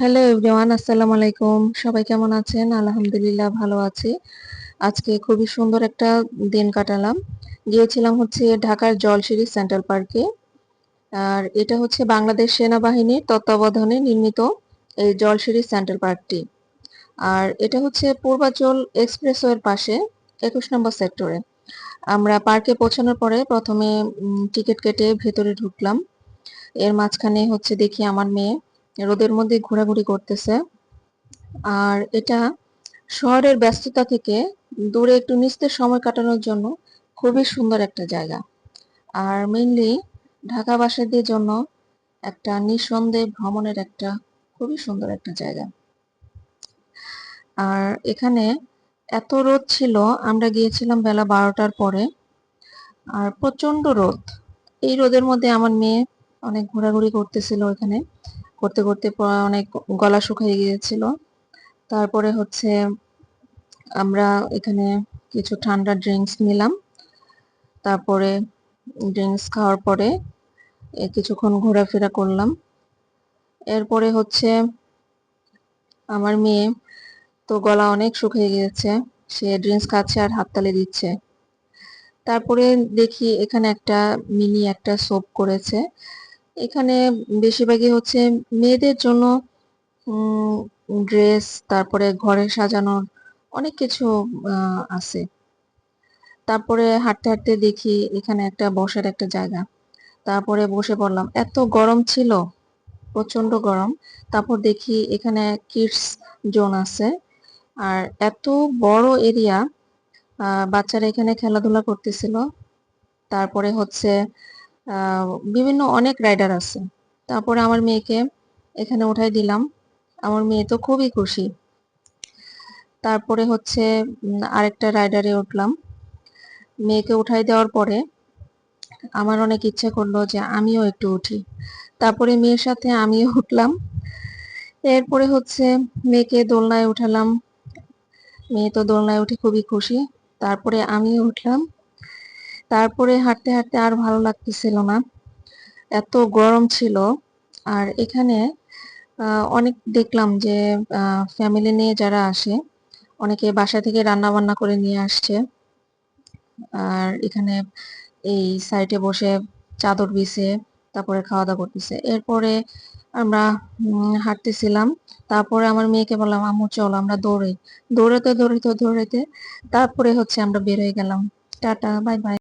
Hello everyone আসসালামু আলাইকুম। সবাই কেমন আছেন? আলহামদুলিল্লাহ ভালো আছি। আজকে খুবই সুন্দর একটা দিন কাটালাম। গিয়েছিলাম হচ্ছে ঢাকার জলসিঁড়ি সেন্ট্রাল পার্কে। আর এটা হচ্ছে বাংলাদেশ সেনাবাহিনীর তত্ত্বাবধানে নির্মিত এই জলসিঁড়ি সেন্ট্রাল পার্কটি। আর এটা হচ্ছে পূর্বাচল এক্সপ্রেসওয়ের পাশে, একুশ নম্বর সেক্টরে। আমরা পার্কে পৌঁছানোর পরে প্রথমে টিকিট কেটে ভেতরে ঢুকলাম। এর মাঝখানে হচ্ছে দেখি আমার মেয়ে। রোদের মধ্যে ঘোরাঘুরি করতেছে। আর এটা শহরের ব্যস্ততা থেকে দূরে একটু নিস্তেজ সময় কাটানোর জন্য খুবই সুন্দর একটা জায়গা। আর মেইনলি ঢাকাবাসীদের জন্য একটা নিঃসন্দেহ ভ্রমণের একটা খুবই সুন্দর একটা জায়গা। আর এখানে এত রোদ ছিল, আমরা গিয়েছিলাম বেলা বারোটার পরে। আর প্রচণ্ড রোদ। এই রোদের মধ্যে আমার মেয়ে অনেক ঘোরাঘুরি করতেছিল এখানে করতে করতে অনেক গলা শুকিয়ে গিয়েছিল। তারপরে হচ্ছে আমরা এখানে কিছু ঠান্ডা ড্রিঙ্কস নিলাম। তারপরে ড্রিঙ্কস খাওয়ার পরে কিছুক্ষণ ঘোরাফেরা করলাম। এরপরে হচ্ছে আমার মেয়ে তো গলা অনেক শুকিয়ে গিয়েছে, সে ড্রিঙ্কস খাচ্ছে আর হাততালি দিচ্ছে। তারপরে দেখি এখানে একটা মিনি একটা সোপ করেছে। এখানে বেশিরভাগই হচ্ছে মেয়েদের জন্য ড্রেস তারপরে ঘরে সাজানোর অনেক কিছু আছে। তারপরে হাঁটতে হাঁটতে দেখি এখানে একটা বসার একটা জায়গা। তারপরে বসে পড়লাম। এত গরম ছিল প্রচণ্ড গরম। তারপর দেখি এখানে কিডস জোন আছে। আর এত বড় এরিয়া বাচ্চারা এখানে খেলাধুলা করতেছিল। তারপরে হচ্ছে বিভিন্ন অনেক রাইডার আছে। তারপরে আমার মেয়েকে এখানে উঠাই দিলাম। আমার মেয়ে তো খুবই খুশি। তারপরে হচ্ছে আরেকটা রাইডারে উঠলাম। মেয়েকে উঠাই দেওয়ার পরে আমার অনেক ইচ্ছে করল যে আমিও একটু উঠি। তারপরে মেয়ের সাথে আমিও উঠলাম। এরপরে হচ্ছে মেয়েকে দোলনায় উঠালাম। মেয়ে তো দোলনায় উঠে খুবই খুশি। তারপরে আমিও উঠলাম। তারপরে হাঁটতে হাঁটতে আর ভালো লাগতেছিল না। এত গরম ছিল। আর এখানে অনেক দেখলাম যে ফ্যামিলি নিয়ে যারা আসে, অনেকে বাসা থেকে রান্না বান্না করে নিয়ে আসছে। আর এখানে এই সাইডে বসে চাদর বিছে, তারপরে খাওয়া দাওয়া করতেছে। এরপরে আমরা হাঁটতেছিলাম। তারপরে আমার মেয়েকে বললাম, আম্মু, চল আমরা দৌড়াই। দৌড়াতে দৌড়াতে দৌড়াইতে তারপরে হচ্ছে আমরা বের হয়ে গেলাম। Tata, bye bye.